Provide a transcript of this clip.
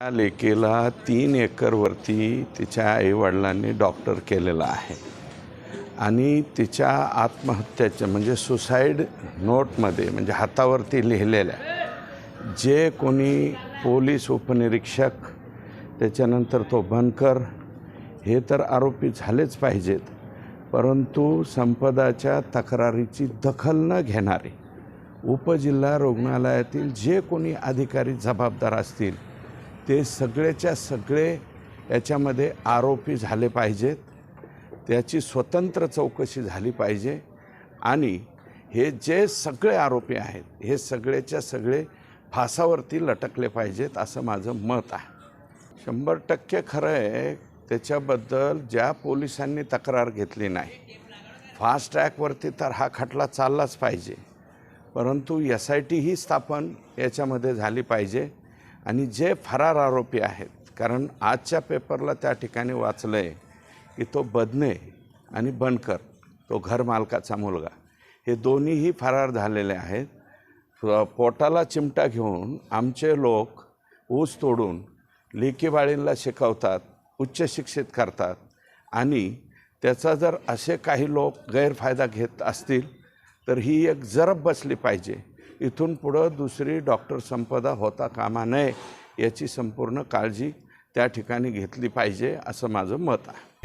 त्या लेकीला तीन एकरवरती तिच्या आईवडिलांनी डॉक्टर केलेला आहे. आणि तिच्या आत्महत्याच्या म्हणजे सुसाईड नोटमध्ये म्हणजे हातावरती लिहिलेल्या जे कोणी पोलीस उपनिरीक्षक त्याच्यानंतर तो बनकर हे तर आरोपी झालेच पाहिजेत. परंतु संपदाच्या तक्रारीची दखल न घेणारे उपजिल्हा रुग्णालयातील जे कोणी अधिकारी जबाबदार असतील ते सगळेच्या सगळे याच्यामध्ये आरोपी झाले पाहिजेत. त्याची स्वतंत्र चौकशी झाली पाहिजे. आणि हे जे सगळे आरोपी आहेत हे सगळेच्या सगळे फासावरती लटकले पाहिजेत असं माझं मत आहे. शंभर टक्के खरं आहे त्याच्याबद्दल ज्या पोलिसांनी तक्रार घेतली नाही फास्ट ट्रॅकवरती तर हा खटला चाललाच पाहिजे. परंतु एस आय टी ही स्थापन याच्यामध्ये झाली पाहिजे. आणि जे फरार आरोपी आहेत कारण आजच्या पेपरला त्या ठिकाणी वाचलं आहे की तो बदने आणि बनकर तो घरमालकाचा मुलगा हे दोन्हीही फरार झालेले आहेत. पोटाला चिमटा घेऊन आमचे लोक ऊस तोडून लेकीबाळींना शिकवतात उच्च शिक्षित करतात आणि त्याचा जर असे काही लोक गैरफायदा घेत असतील तर ही एक जरब बसली पाहिजे. इथून पुढं दुसरी डॉक्टर संपदा होता कामा नये याची संपूर्ण काळजी त्या ठिकाणी घेतली पाहिजे असं माझं मत आहे.